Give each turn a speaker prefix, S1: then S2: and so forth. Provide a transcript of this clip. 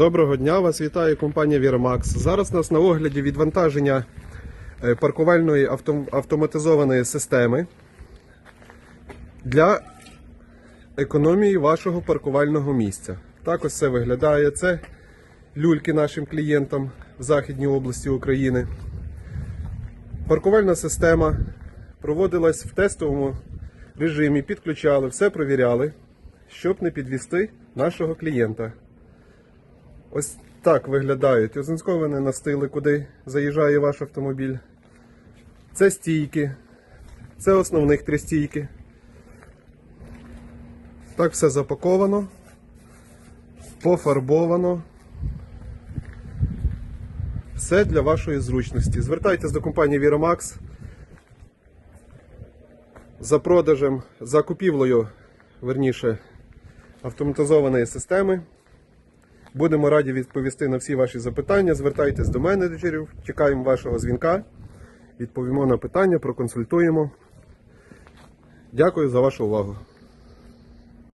S1: Доброго дня, вас вітає компанія Віромакс. Зараз у нас на огляді відвантаження е, паркувальної авто- автоматизованої системи для економії вашого паркувального місця. Так ось це виглядає. Це люльки нашим клієнтам в Західній області України. Паркувальна система проводилась в тестовому режимі, підключали, все провіряли, щоб не підвести нашого клієнта. Ось так виглядають озинковані настили, куди заїжджає ваш автомобіль. Це стійки. Це основних три стійки. Так все запаковано, пофарбовано. Все для вашої зручності. Звертайтесь до компанії Viromax за продажем, за купівлею, верніше, автоматизованої системи. Будемо раді відповісти на всі ваші запитання. Звертайтесь до менеджерів, чекаємо вашого дзвінка. Відповімо на питання, проконсультуємо. Дякую за вашу увагу.